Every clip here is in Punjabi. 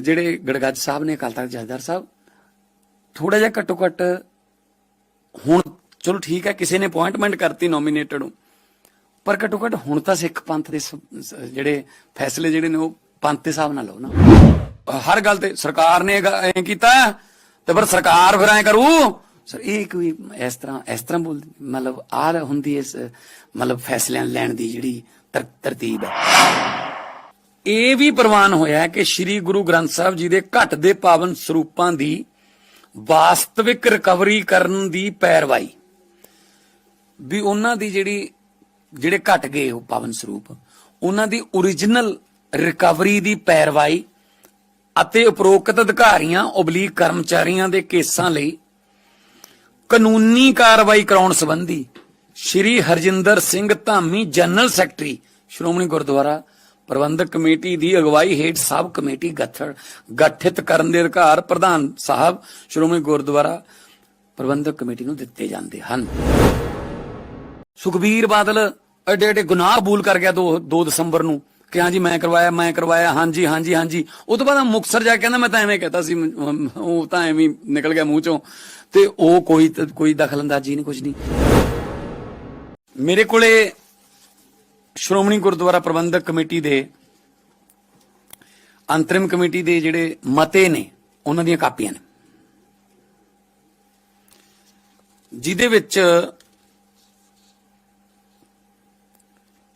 ਜਿਹੜੇ ਗੜਗੱਜ ਸਾਹਿਬ ਨੇ, ਅਕਾਲ ਤਖਤ ਜਥੇਦਾਰ ਸਾਹਿਬ ਥੋੜਾ ਜਿਹਾ ਘੱਟੋ ਘੱਟ ਹੁਣ ਚਲੋ ਠੀਕ ਹੈ, ਕਿਸੇ ਨੇ ਅਪਾਇੰਟਮੈਂਟ ਕਰਤੀ ਨੋਮੀਨੇਟਡ ਨੂੰ, ਪਰ ਘੱਟੋ ਘੱਟ ਹੁਣ ਤਾਂ ਸਿੱਖ ਪੰਥ ਦੇ ਜਿਹੜੇ ਫੈਸਲੇ ਜਿਹੜੇ ਨੇ ਉਹ ਪੰਥ ਦੇ ਹਿਸਾਬ ਨਾਲ ਲਓ ਨਾ। ਹਰ ਗੱਲ ਤੇ ਸਰਕਾਰ ਨੇ ਐ ਕੀਤਾ ਤੇ ਪਰ ਸਰਕਾਰ ਫਿਰ ਐ ਕਰੂ। ਸਰ, ਇਹ ਕੋਈ ਇਸ ਤਰ੍ਹਾਂ ਇਸ ਤਰ੍ਹਾਂ ਬੋਲ, ਮਤਲਬ ਆ ਹੁੰਦੀ ਇਸ, ਮਤਲਬ ਫੈਸਲਿਆਂ ਲੈਣ ਦੀ ਜਿਹੜੀ ਤਰਤੀਬ ਹੈ। ਇਹ ਵੀ ਪ੍ਰਵਾਨ ਹੋਇਆ ਕਿ ਸ੍ਰੀ ਗੁਰੂ ਗ੍ਰੰਥ ਸਾਹਿਬ ਜੀ ਦੇ ਘਟ ਦੇ ਪਾਵਨ ਸਰੂਪਾਂ ਦੀ ਵਾਸਤਵਿਕ ਰਿਕਵਰੀ ਕਰਨ ਦੀ ਪੈਰਵਾਈ ਵੀ ਉਹਨਾਂ ਦੀ ਜਿਹੜੀ, ਜਿਹੜੇ ਘਟ ਗਏ ਉਹ ਪਾਵਨ ਸਰੂਪ, ਉਹਨਾਂ ਦੀ origignal ਰਿਕਵਰੀ ਦੀ ਪੈਰਵਾਈ ਅਤੇ ਉਪਰੋਕਤ ਅਧਿਕਾਰੀਆਂ ਉਬਲੀਕ ਕਰਮਚਾਰੀਆਂ ਦੇ ਕੇਸਾਂ ਲਈ ਕਾਨੂੰਨੀ ਕਾਰਵਾਈ ਕਰਾਉਣ ਸੰਬੰਧੀ Shri Harjinder Singh Dhami, general secretary, Shiromani Gurdwara Prabandhak committee ਦੀ ਅਗਵਾਈ ਹੇਠ ਸਬ ਕਮੇਟੀ ਗਠਨ ਗਠਿਤ ਕਰਨ ਦੇ ਅਧਿਕਾਰ ਪ੍ਰਧਾਨ ਸਾਹਿਬ ਸ਼੍ਰੋਮਣੀ ਗੁਰਦੁਆਰਾ ਪ੍ਰਬੰਧਕ ਕਮੇਟੀ ਨੂੰ ਦਿੱਤੇ ਜਾਂਦੇ ਹਨ। ਸੁਖਬੀਰ ਬਾਦਲ ਐਡੇ ਐਡੇ ਗੁਨਾਹ ਕਬੂਲ ਕਰ ਗਿਆ 2 2 ਦਸੰਬਰ ਨੂੰ। ਕਿ ਹਾਂਜੀ ਮੈਂ ਕਰਵਾਇਆ ਮੈਂ ਕਰਵਾਇਆ ਹਾਂਜੀ ਹਾਂਜੀ ਹਾਂਜੀ ਉਹ ਤੋਂ ਬਾਅਦ ਮੁਕਸਰ ਜਾ ਕੇ ਕਹਿੰਦਾ, ਮੈਂ ਤਾਂ ਐਵੇਂ ਕਹਤਾ ਸੀ, ਉਹ ਤਾਂ ਐਵੇਂ ਨਿਕਲ ਗਿਆ ਮੂੰਹ ਚੋਂ। ਤੇ ਉਹ ਕੋਈ ਕੋਈ ਦਖਲਅੰਦਾਜ਼ੀ ਨਹੀਂ ਕੁਝ ਨਹੀਂ। ਮੇਰੇ ਕੋਲੇ ਸ਼੍ਰੋਮਣੀ ਗੁਰਦੁਆਰਾ ਪ੍ਰਬੰਧਕ ਕਮੇਟੀ ਦੇ ਅੰਤਰਿਮ ਕਮੇਟੀ ਦੇ ਜਿਹੜੇ ਮਤੇ ਨੇ, ਉਹਨਾਂ ਦੀਆਂ ਕਾਪੀਆਂ ਨੇ। ਜਿਹਦੇ ਵਿੱਚ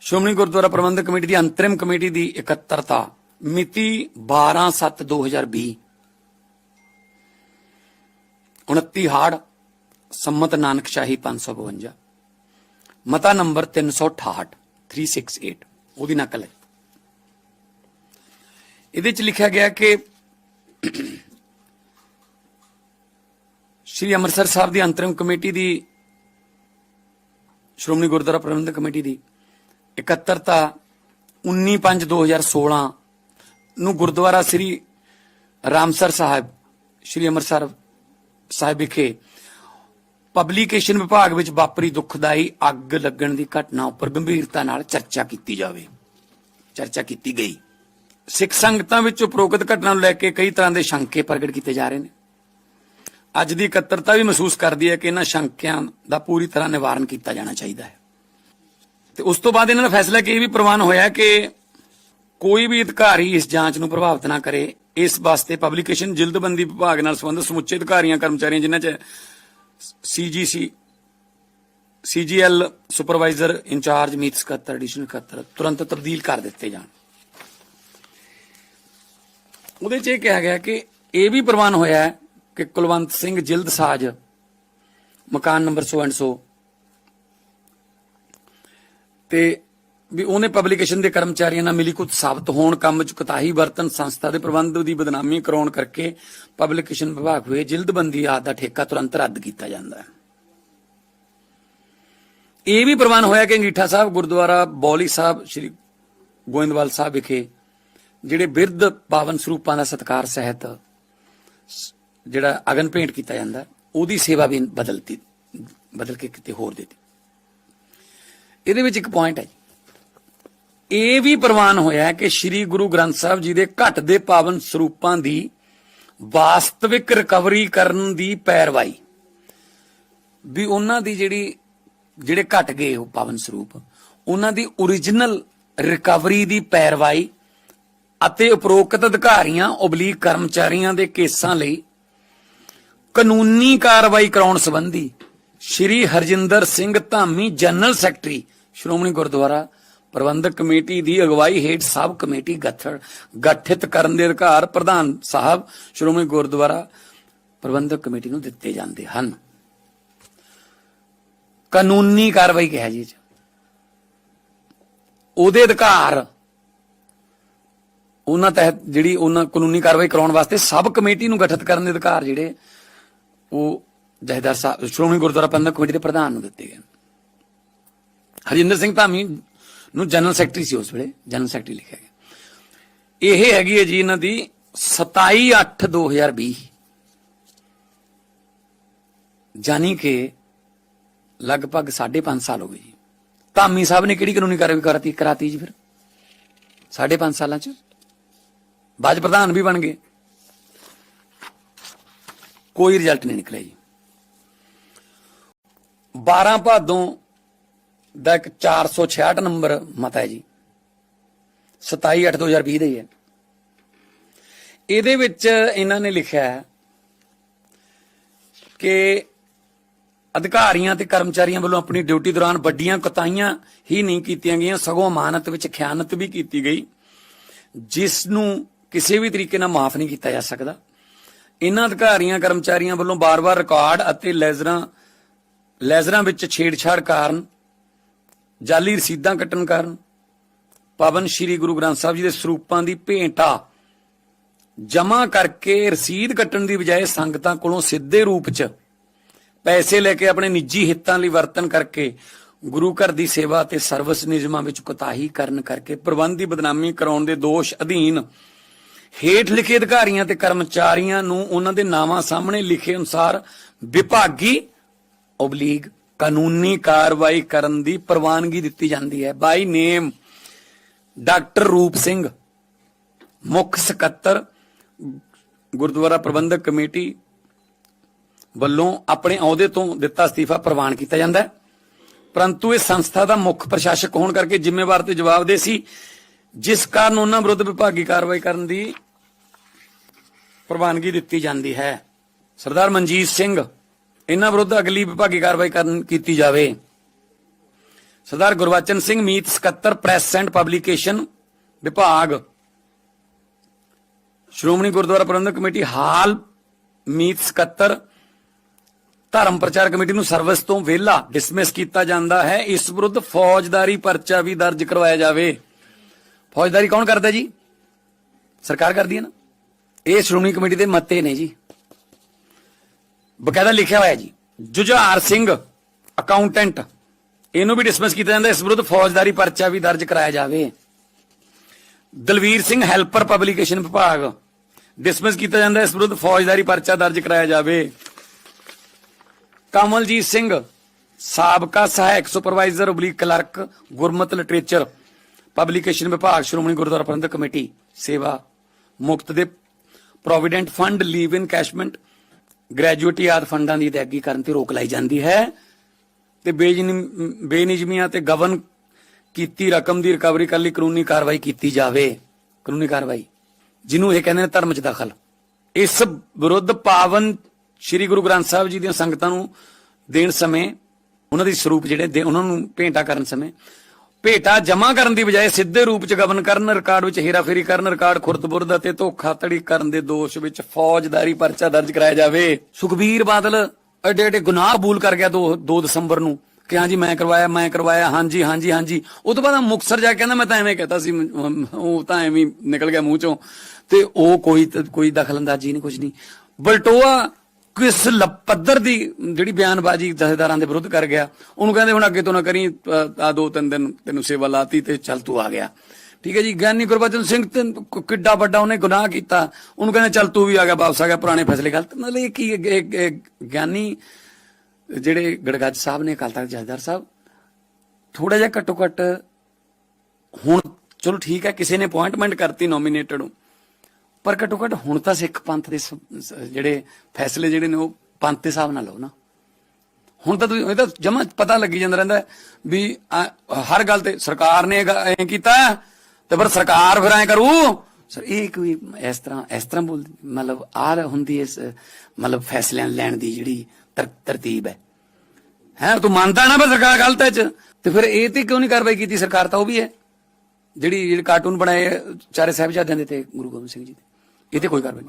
ਸ਼੍ਰੋਮਣੀ ਗੁਰਦੁਆਰਾ ਪ੍ਰਬੰਧਕ ਕਮੇਟੀ ਦੀ ਅੰਤਰਿਮ ਕਮੇਟੀ ਦੀ ਇਕੱਤਰਤਾ ਮਿਤੀ 12/7/2020 29 ਹਾੜ, ਸੰਮਤ ਨਾਨਕ ਸ਼ਾਹੀ 552 ਮਤਾ ਨੰਬਰ 368 368 ਉਹਦੀ ਨਕਲ ਹੈ। ਇਹਦੇ ਚ ਲਿਖਿਆ ਗਿਆ ਕਿ ਸ਼੍ਰੀ ਅੰਮ੍ਰਿਤਸਰ ਸਾਹਿਬ ਦੀ ਅੰਤਰਿਮ ਕਮੇਟੀ ਦੀ, ਸ਼੍ਰੋਮਣੀ ਗੁਰਦੁਆਰਾ ਪ੍ਰਬੰਧਕ ਕਮੇਟੀ ਦੀ ਇਕੱਤਰਤਾ 19/5/2016 ਨੂੰ ਗੁਰਦੁਆਰਾ ਸ੍ਰੀ ਰਾਮਸਰ ਸਾਹਿਬ, ਸ਼੍ਰੀ ਅੰਮ੍ਰਿਤਸਰ ਸਾਹਿਬ ਵਿਖੇ ਪਬਲੀਕੇਸ਼ਨ ਵਿਭਾਗ ਵਿੱਚ ਵਾਪਰੀ ਦੁਖਦਾਈ ਅੱਗ ਲੱਗਣ ਦੀ ਘਟਨਾ ਉੱਪਰ ਗੰਭੀਰਤਾ ਨਾਲ ਚਰਚਾ ਕੀਤੀ ਜਾਵੇ। ਚਰਚਾ ਕੀਤੀ ਗਈ। ਸਿੱਖ ਸੰਗਤਾਂ ਵਿੱਚ ਉਪਰੋਕਤ ਘਟਨਾ ਨੂੰ ਲੈ ਕੇ ਕਈ ਤਰ੍ਹਾਂ ਦੇ ਸ਼ੰਕੇ ਪ੍ਰਗਟ ਕੀਤੇ ਜਾ ਰਹੇ ਨੇ। ਅੱਜ ਦੀ ਇਕੱਤਰਤਾ ਵੀ ਮਹਿਸੂਸ ਕਰਦੀ ਹੈ ਕਿ ਇਹਨਾਂ ਸ਼ੰਕਿਆਂ ਦਾ ਪੂਰੀ ਤਰ੍ਹਾਂ ਨਿਵਾਰਨ ਕੀਤਾ ਜਾਣਾ ਚਾਹੀਦਾ ਹੈ। ਤੇ ਉਸ ਤੋਂ ਬਾਅਦ ਇਹਨਾਂ ਦਾ ਫੈਸਲਾ ਕਿ ਇਹ ਵੀ ਪ੍ਰਵਾਨ ਹੋਇਆ ਕਿ ਕੋਈ ਵੀ ਅਧਿਕਾਰੀ ਇਸ ਜਾਂਚ ਨੂੰ ਪ੍ਰਭਾਵਿਤ ਨਾ ਕਰੇ। ਇਸ ਵਾਸਤੇ ਪਬਲੀਕੇਸ਼ਨ ਜਿਲਦਬੰਦੀ ਵਿਭਾਗ ਨਾਲ ਸੰਬੰਧਿਤ ਸਮੁੱਚੇ ਅਧਿਕਾਰੀਆਂ, ਕਰਮਚਾਰੀਆਂ ਜਿਨ੍ਹਾਂ 'ਚ ਸੀਜੀਸੀ ਸੀਜੀਐਲ ਸੁਪਰਵਾਈਜ਼ਰ ਇੰਚਾਰਜ ਮੀਤ ਸਕੱਤਰ ਐਡੀਸ਼ਨਲ ਸਕੱਤਰ ਤੁਰੰਤ ਤਬਦੀਲ ਕਰ ਦਿੱਤੇ ਜਾਣ ਉਹਦੇ 'ਚ ਇਹ ਕਿਹਾ ਗਿਆ ਕਿ ਇਹ ਵੀ ਪ੍ਰਵਾਨ ਹੋਇਆ ਹੈ ਕਿ ਕੁਲਵੰਤ ਸਿੰਘ ਜਿਲਦ ਸਾਜ ਮਕਾਨ ਨੰਬਰ ਸੋ ਐਂਡ ਸੋ ਤੇ ਵੀ ਉਹਨੇ ਪਬਲੀਕੇਸ਼ਨ ਦੇ ਕਰਮਚਾਰੀਆਂ ਨਾਲ ਮਿਲੀ ਕੁਝ ਸਾਬਤ ਹੋਣ ਕੰਮ ਚ ਕੁਤਾਹੀ ਵਰਤਨ ਸੰਸਥਾ ਦੇ ਪ੍ਰਬੰਧ ਦੀ ਬਦਨਾਮੀ ਕਰਾਉਣ ਕਰਕੇ ਪਬਲੀਕੇਸ਼ਨ ਵਿਭਾਗ ਹੋਏ ਜਿਲਦਬੰਦੀ ਆਦ ਦਾ ਠੇਕਾ ਤੁਰੰਤ ਰੱਦ ਕੀਤਾ ਜਾਂਦਾ ਹੈ ਇਹ ਵੀ ਪ੍ਰਵਾਨ ਹੋਇਆ ਕਿ ਅੰਗੀਠਾ ਸਾਹਿਬ, ਗੁਰਦੁਆਰਾ ਬੌਲੀ ਸਾਹਿਬ, ਸ੍ਰੀ ਗੋਇੰਦਵਾਲ ਸਾਹਿਬ ਵਿਖੇ ਜਿਹੜੇ ਬਿਰਧ ਪਾਵਨ ਸਰੂਪਾਂ ਦਾ ਸਤਕਾਰ ਸਹਿਤ ਜਿਹੜਾ ਅਗਨ ਭੇਂਟ ਕੀਤਾ ਜਾਂਦਾ, ਉਹਦੀ ਸੇਵਾ ਵੀ ਬਦਲਤੀ, ਬਦਲ ਕੇ ਕਿਤੇ ਹੋਰ ਦਿੱਤੀ ਇਹਦੇ ਵਿੱਚ ਇੱਕ ਪੁਆਇੰਟ ਹੈ ਜੀ। ਇਹ ਵੀ ਪ੍ਰਵਾਨ ਹੋਇਆ ਕਿ ਸ੍ਰੀ ਗੁਰੂ ਗ੍ਰੰਥ ਸਾਹਿਬ ਜੀ ਦੇ ਘਟ ਦੇ ਪਾਵਨ ਸਰੂਪਾਂ ਦੀ ਵਾਸਤਵਿਕ ਰਿਕਵਰੀ ਕਰਨ ਦੀ ਪੈਰਵਾਈ ਵੀ ਉਹਨਾਂ ਦੀ ਜਿਹੜੀ, ਜਿਹੜੇ ਘਟ ਗਏ ਉਹ ਪਾਵਨ ਸਰੂਪ, ਉਹਨਾਂ ਦੀ origignal ਰਿਕਵਰੀ ਦੀ ਪੈਰਵਾਈ ਅਤੇ ਉਪਰੋਕਤ ਅਧਿਕਾਰੀਆਂ ਉਬਲੀਕ ਕਰਮਚਾਰੀਆਂ ਦੇ ਕੇਸਾਂ ਲਈ ਕਾਨੂੰਨੀ ਕਾਰਵਾਈ ਕਰਾਉਣ ਸੰਬੰਧੀ Shri Harjinder Singh Dhami, general secretary, Shiromani Gurdwara Parbandhak committee ਦੀ ਅਗਵਾਈ ਹੇਠ ਸਬ ਕਮੇਟੀ ਗਠਨ ਗਠਿਤ ਕਰਨ ਦੇ ਅਧਿਕਾਰ ਪ੍ਰਧਾਨ ਸਾਹਿਬ ਸ਼੍ਰੋਮਣੀ ਗੁਰਦੁਆਰਾ ਪ੍ਰਬੰਧਕ ਕਮੇਟੀ ਨੂੰ ਦਿੱਤੇ ਜਾਂਦੇ ਹਨ। ਕਾਨੂੰਨੀ ਕਾਰਵਾਈ ਕਿਹਾ ਜੀ ਉਹਦੇ ਅਧਿਕਾਰ ਉਹਨਾਂ ਤਹਿਤ ਜਿਹੜੀ ਉਹਨਾਂ ਕਾਨੂੰਨੀ ਕਾਰਵਾਈ ਕਰਾਉਣ ਵਾਸਤੇ ਸਬ ਕਮੇਟੀ ਨੂੰ ਗਠਿਤ ਕਰਨ ਦੇ ਅਧਿਕਾਰ ਜਿਹੜੇ ਉਹ ਜਹੇਦਾਰ ਸਾਹਿਬ ਸ਼੍ਰੋਮਣੀ ਗੁਰਦੁਆਰਾ ਪ੍ਰਬੰਧਕ ਕਮੇਟੀ ਦੇ ਪ੍ਰਧਾਨ ਨੂੰ ਦਿੱਤੇ ਗਏ ਹਰਜਿੰਦਰ ਸਿੰਘ ਧਾਮੀ ਨੂੰ ਜਨਰਲ ਸੈਕਟਰੀ ਸੀ ਉਸ ਵੇਲੇ, ਜਨਰਲ ਸੈਕਟਰੀ ਲਿਖਿਆ ਗਿਆ। ਇਹ ਹੈਗੀ ਹੈ ਜੀ ਇਹਨਾਂ ਦੀ 27 8 2020 ਜਾਨੀ ਕਿ ਲਗਭਗ 5.5 ਸਾਲ ਹੋ ਗਏ ਜੀ। ਧਾਮੀ ਸਾਹਿਬ ਨੇ ਕਿਹੜੀ ਕਾਨੂੰਨੀ ਕਾਰਵਾਈ ਕਰਾਤੀ ਕਰਾਤੀ ਜੀ ਫਿਰ? 5.5 ਸਾਲਾਂ ਚ? ਬਾਜ ਪ੍ਰਧਾਨ ਵੀ ਬਣ ਗਏ। ਕੋਈ ਰਿਜ਼ਲਟ ਨਹੀਂ ਨਿਕਲਿਆ ਜੀ। 12 ਭਾਦੋਂ ਦਾ ਇੱਕ 466 ਨੰਬਰ ਮਤਾ ਹੈ ਜੀ। 27 8 2020 ਦਾ ਹੀ ਹੈ। ਇਹਦੇ ਵਿੱਚ ਇਹਨਾਂ ਨੇ ਲਿਖਿਆ ਹੈ ਕਿ ਅਧਿਕਾਰੀਆਂ ਤੇ ਕਰਮਚਾਰੀਆਂ ਵੱਲੋਂ ਆਪਣੀ ਡਿਊਟੀ ਦੌਰਾਨ ਵੱਡੀਆਂ ਕੁਤਾਹੀਆਂ ਹੀ ਨਹੀਂ ਕੀਤੀਆਂ ਗਈਆਂ, ਸਗੋਂ ਅਮਾਨਤ ਵਿੱਚ ਖਿਆਨਤ ਵੀ ਕੀਤੀ ਗਈ ਜਿਸ ਨੂੰ ਕਿਸੇ ਵੀ ਤਰੀਕੇ ਨਾਲ ਮਾਫ ਨਹੀਂ ਕੀਤਾ ਜਾ ਸਕਦਾ। ਇਹਨਾਂ ਅਧਿਕਾਰੀਆਂ, ਕਰਮਚਾਰੀਆਂ ਵੱਲੋਂ ਬਾਰ-ਬਾਰ ਰਿਕਾਰਡ ਅਤੇ ਲੈਜ਼ਰਾਂ ਲੈਜ਼ਰਾਂ ਵਿੱਚ ਛੇੜਛਾੜ ਕਾਰਨ ਜਾਲੀ ਰਸੀਦਾਂ ਕੱਟਣ ਕਾਰਨ ਪਵਨ ਸ੍ਰੀ ਗੁਰੂ ਗ੍ਰੰਥ ਸਾਹਿਬ ਜੀ ਦੇ ਸਰੂਪਾਂ ਦੀ ਭੇਂਟਾ ਜਮ੍ਹਾਂ ਕਰਕੇ ਰਸੀਦ ਕੱਟਣ ਦੀ ਬਜਾਏ ਸੰਗਤਾਂ ਕੋਲੋਂ ਸਿੱਧੇ ਰੂਪ 'ਚ ਪੈਸੇ ਲੈ ਕੇ ਆਪਣੇ ਨਿੱਜੀ ਹਿੱਤਾਂ ਲਈ ਵਰਤਨ ਕਰਕੇ ਗੁਰੂ ਘਰ ਦੀ ਸੇਵਾ ਤੇ ਸਰਵਿਸ ਨਿਯਮਾਂ ਵਿੱਚ ਕੁਤਾਹੀ ਕਰਨ ਕਰਕੇ ਪ੍ਰਬੰਧ ਦੀ ਬਦਨਾਮੀ ਕਰਾਉਣ ਦੇ ਦੋਸ਼ ਅਧੀਨ ਹੇਠ ਲਿਖੇ ਅਧਿਕਾਰੀਆਂ ਤੇ ਕਰਮਚਾਰੀਆਂ ਨੂੰ ਉਹਨਾਂ ਦੇ ਨਾਵਾਂ ਸਾਹਮਣੇ ਲਿਖੇ ਅਨੁਸਾਰ ਵਿਭਾਗੀ ਓਬਲੀਗ ਕਾਨੂੰਨੀ ਕਾਰਵਾਈ ਕਰਨ ਦੀ ਪ੍ਰਵਾਨਗੀ ਦਿੱਤੀ ਜਾਂਦੀ ਹੈ। ਬਾਈ ਨੇਮ ਡਾਕਟਰ ਰੂਪ ਸਿੰਘ, ਮੁੱਖ ਸਕੱਤਰ, ਗੁਰਦੁਆਰਾ ਪ੍ਰਬੰਧਕ ਕਮੇਟੀ ਵੱਲੋਂ ਆਪਣੇ ਅਹੁਦੇ ਤੋਂ ਦਿੱਤਾ ਅਸਤੀਫਾ ਪ੍ਰਵਾਨ ਕੀਤਾ ਜਾਂਦਾ ਹੈ। ਪਰੰਤੂ ਇਹ ਸੰਸਥਾ ਦਾ ਮੁੱਖ ਪ੍ਰਸ਼ਾਸਕ ਹੋਣ ਕਰਕੇ ਜ਼ਿੰਮੇਵਾਰ ਤੇ ਜਵਾਬਦੇਹ ਸੀ, ਜਿਸ ਕਾਰਨ ਉਹਨਾਂ ਵਿਰੁੱਧ ਵਿਭਾਗੀ ਕਾਰਵਾਈ ਕਰਨ ਦੀ ਪ੍ਰਵਾਨਗੀ ਦਿੱਤੀ ਜਾਂਦੀ ਹੈ। ਸਰਦਾਰ ਮਨਜੀਤ ਸਿੰਘ ਇਹਨਾਂ ਵਿਰੁੱਧ ਅਗਲੀ ਵਿਭਾਗੀ ਕਾਰਵਾਈ ਕਰਨ ਕੀਤੀ ਜਾਵੇ। ਸਰਦਾਰ ਗੁਰਵਚਨ ਸਿੰਘ ਮੀਤ ਸਕੱਤਰ ਪ੍ਰੈਸ ਐਂਡ ਪਬਲਿਕੇਸ਼ਨ ਵਿਭਾਗ। ਸ਼੍ਰੋਮਣੀ ਗੁਰਦੁਆਰਾ ਪ੍ਰਬੰਧਕ ਕਮੇਟੀ ਹਾਲ ਮੀਤ ਸਕੱਤਰ ਧਰਮ ਪ੍ਰਚਾਰ ਕਮੇਟੀ ਨੂੰ ਸਰਵਿਸ ਤੋਂ ਵਿਹਲਾ ਡਿਸਮਿਸ ਕੀਤਾ ਜਾਂਦਾ ਹੈ। ਇਸ ਵਿਰੁੱਧ ਫੌਜਦਾਰੀ ਪਰਚਾ ਵੀ ਦਰਜ ਕਰਵਾਇਆ ਜਾਵੇ। ਫੌਜਦਾਰੀ ਕੌਣ ਕਰਦਾ ਜੀ? ਸਰਕਾਰ ਕਰਦੀ ਹੈ ਨਾ। ਇਹ ਸ਼੍ਰੋਮਣੀ ਕਮੇਟੀ ਦੇ ਮਤੇ ਨੇ ਜੀ। ਬਕਾਇਦਾ ਲਿਖਿਆ ਹੋਇਆ ਜੀ। ਜੁਝਾਰ ਸਿੰਘ ਅਕਾਊਂਟੈਂਟ ਇਹਨੂੰ ਵੀ ਡਿਸਮਿਸ ਕੀਤਾ ਜਾਂਦਾ, ਇਸ ਵਿਰੁੱਧ ਫੌਜਦਾਰੀ ਪਰਚਾ ਵੀ ਦਰਜ ਕਰਾਇਆ ਜਾਵੇ। ਦਲਵੀਰ ਸਿੰਘ ਹੈਲਪਰ ਪਬਲਿਕੇਸ਼ਨ ਵਿਭਾਗ ਡਿਸਮਿਸ ਕੀਤਾ ਜਾਂਦਾ, ਇਸ ਵਿਰੁੱਧ ਫੌਜਦਾਰੀ ਪਰਚਾ ਦਰਜ ਕਰਾਇਆ ਜਾਵੇ। ਕਮਲਜੀਤ ਸਿੰਘ, ਸਾਬਕਾ ਸਹਾਇਕ supervisor oblique clerk Gurmat literature publication ਵਿਭਾਗ, ਸ਼੍ਰੋਮਣੀ ਗੁਰਦੁਆਰਾ ਪ੍ਰਬੰਧਕ ਕਮੇਟੀ, ਸੇਵਾ ਮੁਕਤ ਦੇ provident fund leave in encashment gratuity ਆਦ ਫੰਡਾਂ ਦੀ ਅਦਾਇਗੀ ਕਰਨ ਤੇ ਰੋਕ ਲਾਈ ਜਾਂਦੀ ਹੈ ਤੇ ਬੇਜਿਨ- ਤੇ ਗਵਨ ਕੀਤੀ ਰਕਮ ਦੀ ਰਿਕਵਰੀ ਕਰਨ ਲਈ ਕਾਨੂੰਨੀ ਕਾਰਵਾਈ ਕੀਤੀ ਜਾਵੇ। ਕਾਨੂੰਨੀ ਕਾਰਵਾਈ। ਜਿਹਨੂੰ ਇਹ ਕਹਿੰਦੇ ਨੇ ਧਰਮ 'ਚ ਦਖਲ। ਇਸ ਵਿਰੁੱਧ ਪਾਵਨ ਸ੍ਰੀ ਗੁਰੂ ਗ੍ਰੰਥ ਸਾਹਿਬ ਜੀ ਦੀਆਂ ਸੰਗਤਾਂ ਨੂੰ ਦੇਣ ਸਮੇਂ, ਉਹਨਾਂ ਦੀ ਸਰੂਪ ਜਿਹੜੇ ਉਹਨਾਂ ਨੂੰ ਭੇਂਟਾ ਕਰਨ ਸਮੇਂ ਭੇਟਾ ਜਮ੍ਹਾਂ ਕਰਨ ਦੀ ਬਜਾਏ ਸਿੱਧੇ ਰੂਪ 'ਚ ਗਵਨ ਕਰਨ, ਰਿਕਾਰਡ ਵਿੱਚ ਹੇਰਾਫੇਰੀ ਕਰਨ, ਰਿਕਾਰਡ ਖੁਰਦਬੁਰਦ ਅਤੇ ਧੋਖਾਧੜੀ ਕਰਨ ਦੇ ਦੋਸ਼ ਵਿੱਚ ਫੌਜਦਾਰੀ ਪਰਚਾ ਦਰਜ ਕਰਾਇਆ ਜਾਵੇ। ਸੁਖਬੀਰ ਬਾਦਲ ਐਡੇ ਐਡੇ ਗੁਨਾਹ ਕਬੂਲ ਕਰ ਗਿਆ 2 2 ਦਸੰਬਰ ਨੂੰ ਕਿ ਹਾਂਜੀ ਮੈਂ ਕਰਵਾਇਆ ਮੈਂ ਕਰਵਾਇਆ ਹਾਂਜੀ ਹਾਂਜੀ ਹਾਂਜੀ ਉਹ ਤੋਂ ਬਾਅਦ ਮੁਕਸਰ ਜਾ ਕੇ ਕਹਿੰਦਾ, ਮੈਂ ਤਾਂ ਐਵੇਂ ਕਹਤਾ ਸੀ ਉਹ ਤਾਂ ਐਵੇਂ ਨਿਕਲ ਗਿਆ ਮੂੰਹ ਚੋਂ। ਤੇ ਉਹ ਕੋਈ ਕੋਈ ਦਖਲਅੰਦਾਜ਼ੀ ਨਹੀਂ ਕੁਝ ਨਹੀਂ। ਬਲਟੋਆ ਕਿਸ ਲ- ਪੱਧਰ ਦੀ ਜਿਹੜੀ ਬਿਆਨਬਾਜ਼ੀ ਜਥੇਦਾਰਾਂ ਦੇ ਵਿਰੁੱਧ ਕਰ ਗਿਆ, ਉਹਨੂੰ ਕਹਿੰਦੇ ਹੁਣ ਅੱਗੇ ਤੋਂ ਨਾ ਕਰੀ ਆ ਦੋ ਤਿੰਨ ਦਿਨ ਤੈਨੂੰ ਸੇਵਾ ਲਾਤੀ ਤੇ ਚੱਲ ਤੂੰ ਆ ਗਿਆ। ਠੀਕ ਹੈ ਜੀ, ਗਿਆਨੀ ਗੁਰਬਚਨ ਸਿੰਘ ਕਿੱਡਾ ਵੱਡਾ ਉਹਨੇ ਗੁਨਾਹ ਕੀਤਾ। ਉਹਨੂੰ ਕਹਿੰਦੇ ਚੱਲ ਤੂੰ ਵੀ ਆ ਗਿਆ, ਵਾਪਸ ਆ ਗਿਆ, ਪੁਰਾਣੇ ਫੈਸਲੇ ਗਲਤ। ਮਤਲਬ ਇਹ ਕੀ, ਇਹ- ਇਹ- ਗਿਆਨੀ ਜਿਹੜੇ ਗੜਗੱਜ ਸਾਹਿਬ ਨੇ, ਅਕਾਲ ਤਖਤ ਜਥੇਦਾਰ ਸਾਹਿਬ ਥੋੜਾ ਜਿਹਾ ਘੱਟੋ ਘੱਟ ਹੁਣ ਚਲੋ ਠੀਕ ਹੈ, ਕਿਸੇ ਨੇ ਅਪਾਇੰਟਮੈਂਟ ਕਰਤੀ ਨੋਮੀਨੇਟਡ ਨੂੰ। ਪਰ ਘੱਟੋ ਘੱਟ ਹੁਣ ਤਾਂ ਸਿੱਖ ਪੰਥ ਦੇ ਜਿਹੜੇ ਫੈਸਲੇ ਜਿਹੜੇ ਨੇ ਉਹ ਪੰਥ ਦੇ ਹਿਸਾਬ ਨਾਲ ਲਓ ਨਾ। ਹੁਣ ਤਾਂ ਇਹ ਤਾਂ ਜਮਾ ਪਤਾ ਲੱਗੀ ਜਾਂਦਾ ਰਹਿੰਦਾ ਵੀ ਹਰ ਗੱਲ ਤੇ ਸਰਕਾਰ ਨੇ ਐ ਕੀਤਾ ਤੇ ਫਿਰ ਸਰਕਾਰ ਫਿਰ ਐ ਕਰੂ। ਸਰ, ਇਹ ਕੋਈ ਇਸ ਤਰ੍ਹਾਂ ਇਸ ਤਰ੍ਹਾਂ ਬੋਲ ਮਤਲਬ ਆਹ ਹੁੰਦੀ ਇਸ, ਮਤਲਬ ਫੈਸਲਿਆਂ ਲੈਣ ਦੀ ਜਿਹੜੀ ਤਰਤੀਬ ਹੈ। ਹੈ, ਤੂੰ ਮੰਨਦਾ ਨਾ ਵੀ ਸਰਕਾਰ ਗਲਤ ਹੈ ਚ? ਤੇ ਫਿਰ ਇਹ ਤੇ ਕਿਉਂ ਨਹੀਂ ਕਾਰਵਾਈ ਕੀਤੀ ਸਰਕਾਰ ਤਾਂ ਉਹ ਵੀ ਹੈ। ਜਿਹੜੀ ਜਿਹੜੇ ਕਾਰਟੂਨ ਬਣਾਏ ਚਾਰੇ ਸਾਹਿਬਜ਼ਾਦਿਆਂ ਦੇ ਤੇ ਗੁਰੂ ਗੋਬਿੰਦ ਸਿੰਘ ਜੀ ਦੇ। ਇਹ ਤੇ ਕੋਈ ਕਾਰਵਾਈ ਨਹੀਂ